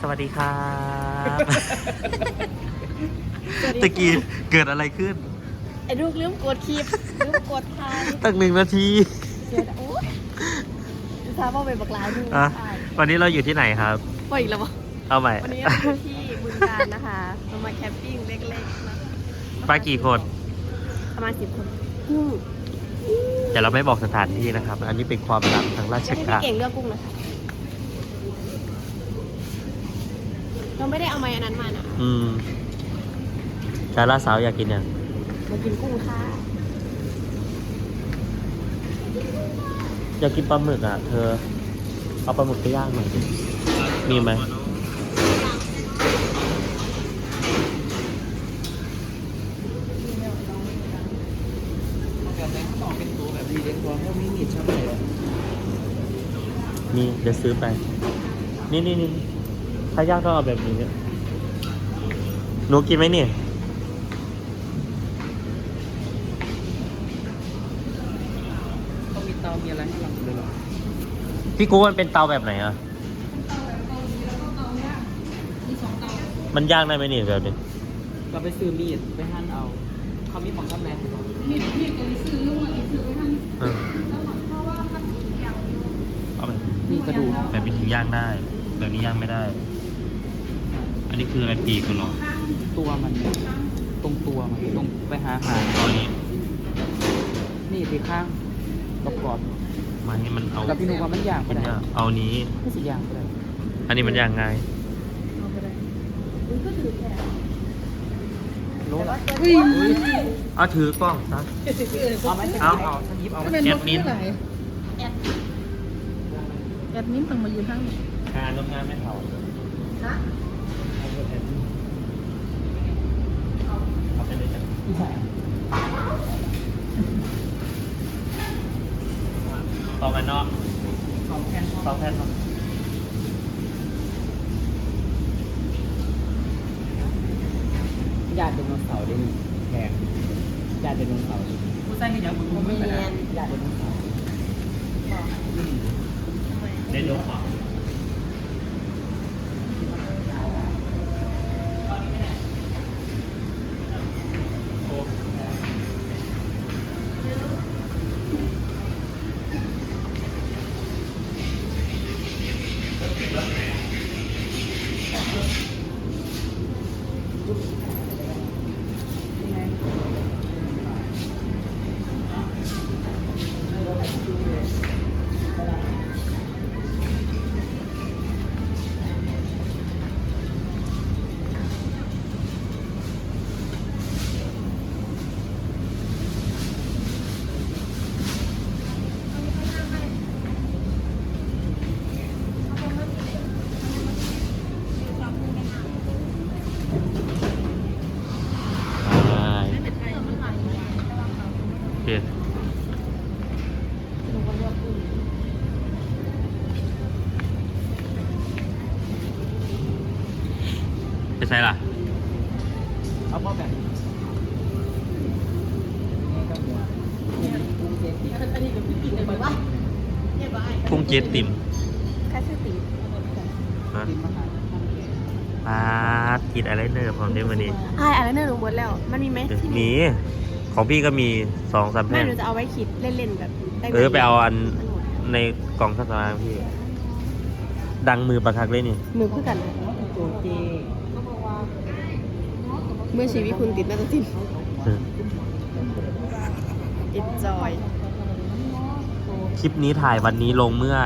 สวัสดีครับ ตะกี้เกิดอะไรขึ้น ไอ้ลูกลืมกดคลิปลืมกดทายตั้งหนึ่งนาทีเดี๋ยวนะโอ้ยดูซาว่าไปบักลายดูอะใช่วันนี้เราอยู่ที่ไหนครับปล่อยอีกแล้ววะเอาใหม่ วันนี้เราอยู่ที่บึงการนะคะเรามาแคมปิ้งเล็กๆนะมากี่คน ประมาณสิบคนกุ้งแต่เราไม่บอกสถานที่นะครับ อันนี้เป็นความลับทางราชให้พี่การ เก่งเลือกกุ้งนะคะ เราไม่ได้เอาไม้อันนั้นมานะอืมดาราสาวอยากกินยังมากินกุ้งค่ะอยากกินปลาหมึกอะ เธอ เอาปลาหมึกไปย่างหน่อยดิมีไหมแบบนั้นต้องเป็นตัวแบบดีเด็กตัวเพราะไม่มีช่างเลยมีเดี๋ยวซื้อไป นี่นี่นี่ ถ้าย่างต้องเอาแบบนี้เนี่ยหนูกินไหมเนี่ยต้องมีเตามีอะไรให้เราเลยหรอพี่กูมันเป็นเตาแบบไหนอะมันย่างได้ไหมเนี่ยแบบนี้เราไปซื้อมีดไปหั่นเอาเขามีของทำแรงเออเอาแบบมีกระดูกแบบนี้ถึงย่างได้ แบบนี้ย่างไม่ได้อั นนี้คืออะไรปีกเหรอตัวมัน ตรงตัวมันตรงไปหาอาหารตอนนี้ นี่ที่ข้างกรอบกรอบมาให้มันเอาๆแล้วพี่นุว่ามันย่างไปมันได้ย่างเอานี้ ไม่สิย่างไปได้อันนี้มันย่างไงายโลละเอาถือกล้องซะ เอาไหมเอาเอาถ้ายิบเอาแอดมินแอดมินต้องมาอยู่ข้างนี้การทำงานไม่เท่าฮะ เอา ไปเลยจ้ะอีสานต่อมาเนาะสองแผ่นสองแผ่นเนาะญาติเป็นนเสาร์ได้นี่แพงญาติเป็นนเสาร์ผู้ชายที่ยังบุญไม่เป็นญาติเป็นนเสาร์ได้ยกเหร ล่ะ เอาพ่อแบบนี่ก็หัวกุ้งเจ๊ติอันนี้กับพี่ปิ่นเลยบอกว่าเนี่ยบอกไอ้พุ่งเจ็ดติ่มแค่ชื่อติ๋มฮะติมมาหาทำเองปาดกินอะไรเนอร์ผมได้วันนี้ไอ้อะไรเนี่ยหนูหมดแล้ว มันมีไหมที่มีของพี่ก็มีสองสามไม่แผ่นหนูจะเอาไว้ขีดเล่นๆแบบด้หมเออไปเอาอันมันหมดในกล่องข้าวสารพี่ ดังมือประคักเลยนี่ มือคู่กันโจเจ เมื่อชีวิตคุณติดนาฏศิลป์เออติดจอย คลิปนี้ถ่ายวันนี้ลงเมื่อ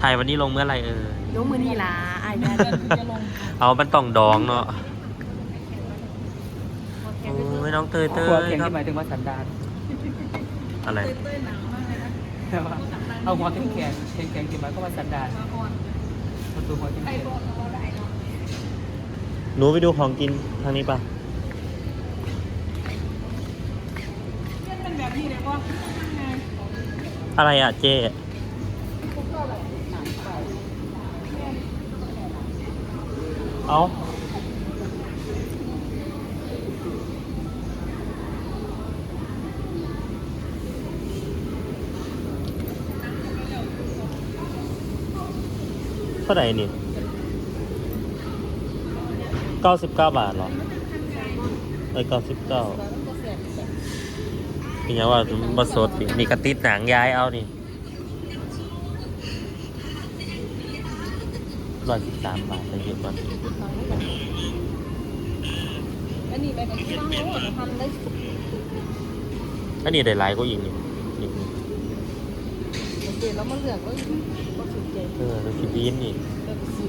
ถ่ายวันนี้ลงเมื่อไหรเออยกมือนี่ล่ะไอ้แม่จะลงเอามันต้องดองเนาะโอ้ยน้องเตยเตหัวยเข็งครับที่หมายถึงว่าสันดานอะไรแต่ว่าเอาหัวแข็งแข็งแข็งแข็งที่หมายก็ว่าสันดานมันตัวหัวแข็งแข็ง หนูไปดูของกินทางนี้ปะอะไรอะเจ๊เอาเท่าไหร่นี่ เก้าสิบเก้าบาทเหรอเอ้ยเก้าสิบเก้าเป็นยังว่าบสดดินี่กระติดหนังย้ายเอานี่ร้อยสิบสามบาทไปเยอะกว่าอันนี้ไปกับที่น้องรู้ทำได้อันนี้ได้หลายก็อีกนี่นี่เดี๋ยวเรามาเลือกว่าก็สุดใจเออแล้วคิดดีนนี่ แบบสี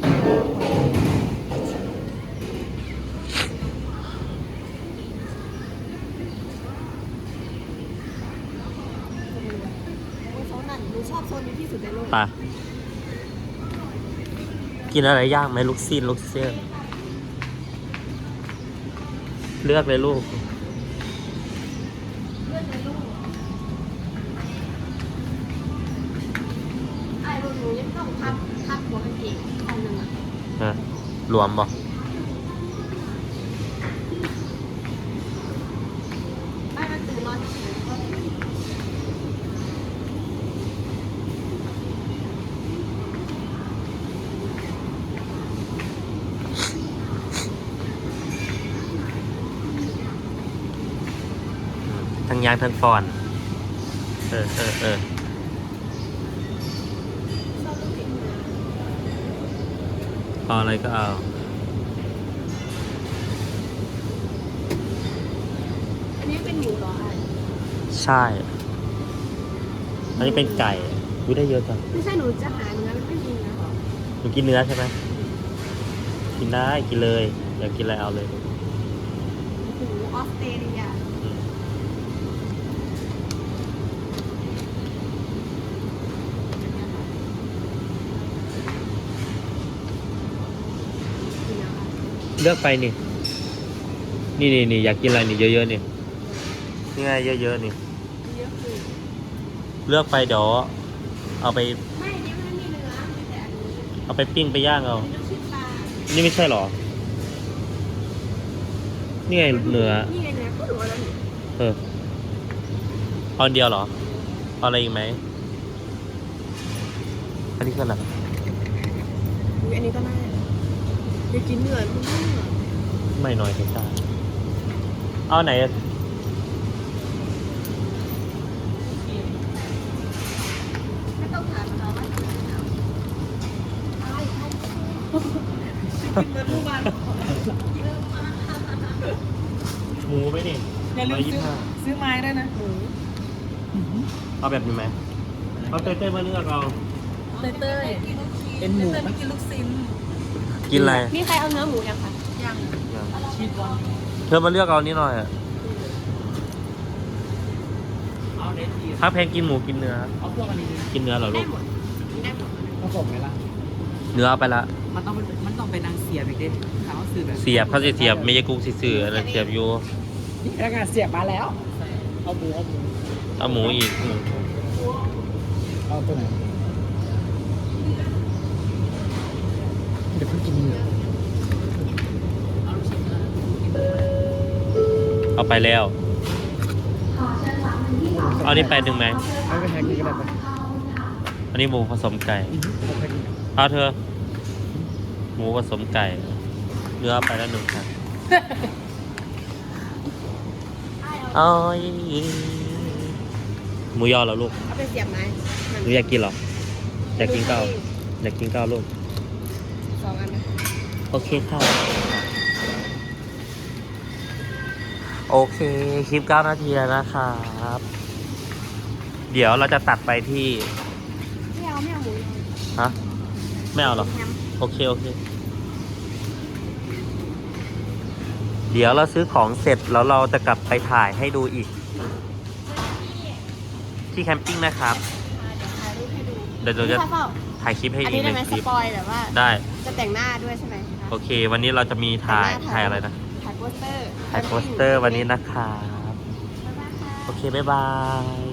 โซนนั้นหนูชอบโซนนี้ที่ สุดในโลก ปะกินอะไรย่างไหมลูกซีนลูกเสื้อเลือกเลยลูกไอ้รุ่นหนูยังต้องพับพับหัวกางเกงอันหนึ่งอะฮะรวมบ่ไม่มันตื่นนอนเฉยๆก็ ทั้งยางทั้งฟอน เออเออเออชอบลูกเด็กเนื้อเอาอะไรก็เอาอันนี้เป็นหมูเหรอไอ้ใช่ อันนี้เป็นไก่วิได้เยอะจังไม่ใช่หนูจะหาเนื้อมันไม่มีเนื้อหรอหนูกินเนื้อใช่ไหมกินได้กินเลย อยากกินอะไรเอาเลย หมูออสเตรเลีย เลือกไปนี่ นี่นี่นี่อยากกินอะไรนี่เยอะๆนี่นี่ไงเยอะๆนี่ เยอะคือเลือกไปเดี๋ยวเอาไปไม่นี่มันไม่มีเนื้อมีแต่อันนี้เอาไปปิ้งไปย่างเอามีน้ำชิ้นปลานี่ไม่ใช่หรอ นี่ไงเนื้อนี่ไงเนื้อก็รู้แล้วนี่เออเอาอันเดียวเหรอเอาอะไรอีกไหมอันนี้คืออะไรอุ๊ยอันนี้ก็น่า อยากกินเนื้อมันไม่เหมือนไม่น้อยถึงได้เอาไหนไม่ต้องถามเขาว่ากินอะไรเอาอะไรให้กินเหมือนผู้บ้านหมูไหมนี่อย่าลืมร้อยยี่ซื้อสิบห้าซื้อไม้ด้วยนะหมูเอาแบบนี้ไหมเอาเต้ยๆมาเลือกเอาเต้ยเต้ยเป็นหมูไหมกินลูกชิ้น กินอะไร มีใครเอาเนื้อหมูยังคะยังชีสบอลเธอมาเลือกเอานี่หน่อยอะเอาเนทีถ้าแพงกินหมูกินเนื้อ เอาพวกอันนี้กินเนื้อเหรอลูได้ก หมดได้หมดผสมไหมล่ะ เนื้อเอาไปละ มันต้องเป็นมันต้องเป็นนางเสียบอีกดิเขาสื่อแบบเสียบเขาจะเสียบไม่ใช่กุ้งสีเสืออันนั้นเสียบอยู่แล้วงานเสียบมาแล้ว เอาหมูเอาหมูเอาหมูอีกอืมเอาตัวไหนเดี๋ยวเพิ่งกินเนื้อเอาลูกชิ้นมา เอาไปแล้ว เอานี่ไปหนึ่งไหมเอาไปแทงกินก็ได้ปะอันนี้หมูผสมไก่ เอาไปกินเอาเธอ หมูผสมไก่เนื้อไปแล้วหนึ่งครับเอ้ยหมูยอเหรอลูกเอาไปเสียบไหมหนูอยากกินเหรอ อยากกินข้าวอยากกินข้าวลูก สองอันนะ โอเคค่ะ โอเค คลิป 9 นาทีแล้วนะครับ เดี๋ยวเราจะตัดไปที่ ไม่เอาไม่เอาหมูยอฮะ ไม่เอาเหรอแฮมโอเค โอเค เดี๋ยวเราซื้อของเสร็จแล้วเราจะกลับไปถ่ายให้ดูอีก ที่แคมปิ้งนะครับเดี๋ยวถ่ายรูปให้ดูเดี๋ยวเราจะพี่ชายเปล่าถ่ายคลิปให้อันอีนี้กหได้นึ่ไหมงคสลิปปอยแบบว่า ได้ จะแต่งหน้าด้วยใช่ไหมคะ โอเค วันนี้เราจะมีถ่ายแต่งหน้ถ่ายอะไรนะถ่าย โปสเตอร์ถ่ายโปสเตอร์วันนี้นะครับบ๊ายบายค่ะโอเค บ๊ายบาย